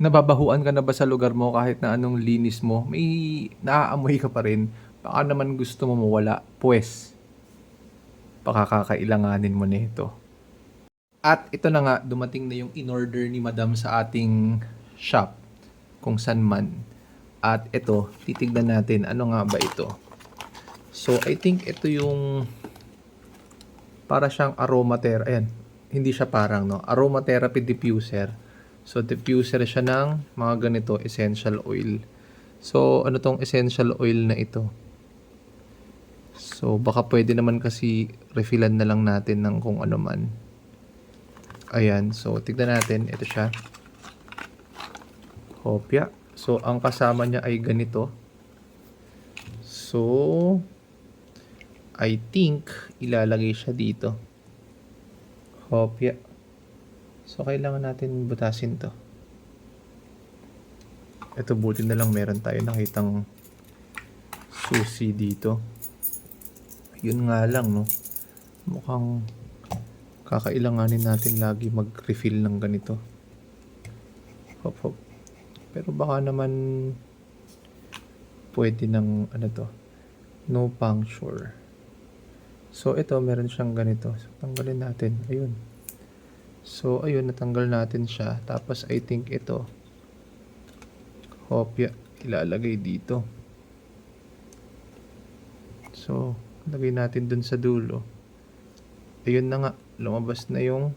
Nababahuan ka na ba sa lugar mo kahit na anong linis mo? May naaamoy ka pa rin. Baka naman gusto mo mawala. Pwes, pakakakailanganin mo na ito. At ito na nga, dumating na yung in-order ni Madam sa ating shop. Kung saan man. At ito, titignan natin. Ano nga ba ito? So, I think ito yung para siyang aromatherapy. Ayan, hindi siya parang, no? Aromatherapy diffuser. So, diffuser siya ng mga ganito, essential oil. So, ano tong essential oil na ito? So, baka pwede naman kasi refillan na lang natin ng kung ano man. Ayan, so tignan natin. Ito siya. Kopya. So, ang kasama niya ay ganito. So, I think ilalagay siya dito. Kopya. So, kailangan natin butasin to. Ito, buti na lang meron tayo nakitang susi dito. Yun nga lang, no? Mukhang kakailanganin natin lagi mag-refill ng ganito. Hop, hop. Pero baka naman pwede ng ano to, no puncture. So, ito, meron siyang ganito. So, tanggalin natin. Ayun. So, ayun, natanggal natin siya. Tapos, I think ito, hopya, ilalagay dito. So, lagay natin dun sa dulo. Ayun na nga, lumabas na yung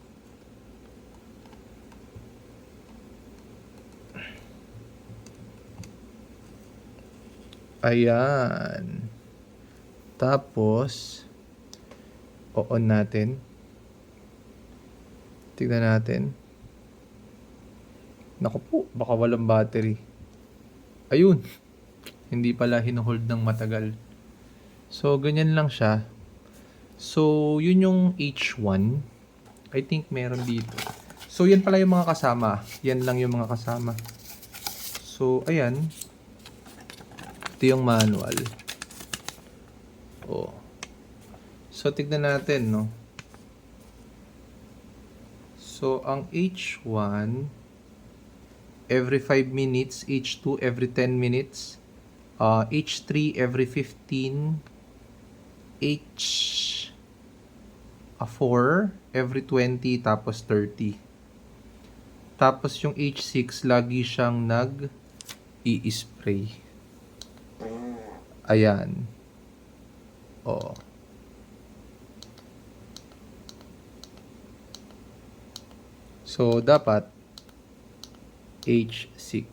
Ayan. Tapos, o-on natin. Tignan natin. Naku po, baka walang battery. Ayun. Hindi pala hinuhold ng matagal. So, ganyan lang siya. So, yun yung H1. I think meron dito. So, yan pala yung mga kasama. Yan lang yung mga kasama. So, ayan. Ito yung manual. Oh. So, tignan natin, no? So, ang H1, every 5 minutes. H2, every 10 minutes. Uh, H3, every 15. H... A 4, every 20, tapos 30. Tapos yung H6, lagi siyang nag i-spray. Ayan. Oo. So, dapat H6.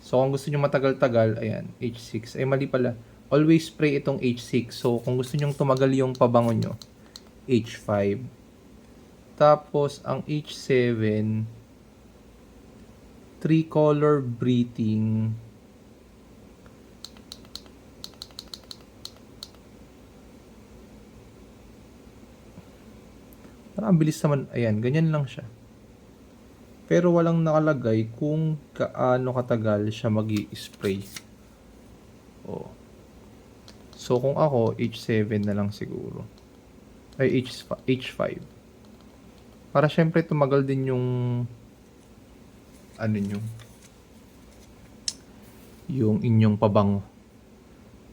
So, kung gusto nyo matagal-tagal, ayan, H6. Ay, mali pala. Always spray itong H6. So, kung gusto nyo tumagal yung pabango nyo, H5. Tapos, ang H7, three-color breathing. Ang bilis naman. Ayan, ganyan lang siya. Pero walang nakalagay kung kaano katagal siya mag spray Oh. So, kung ako, H7 na lang siguro. Ay, H, H5. Para syempre tumagal din yung ano nyo yung inyong pabango.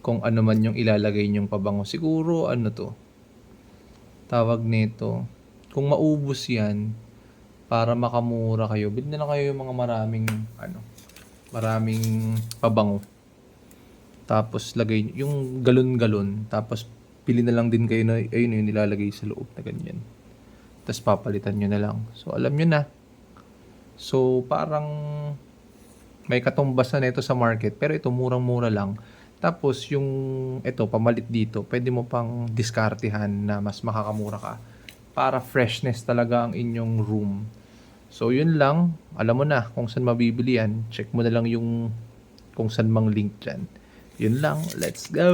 Kung ano man yung ilalagay nyong pabango. Siguro, ano to, tawag nito, kung maubos yan, para makamura kayo, bilhin na lang kayo yung mga maraming, ano, maraming pabango. Tapos lagay yung galon-galon. Tapos pili na lang din kayo na ayun yung nilalagay sa loob na ganyan. Tapos papalitan nyo na lang. So alam nyo na. So parang may katumbasan na ito sa market pero ito murang-mura lang. Tapos yung ito pamalit dito, pwede mo pang diskartehan na mas makakamura ka para freshness talaga ang inyong room. So yun lang, alam mo na kung saan mabibili yan. Check mo na lang yung kung saan mang link dyan. Yun lang, let's go!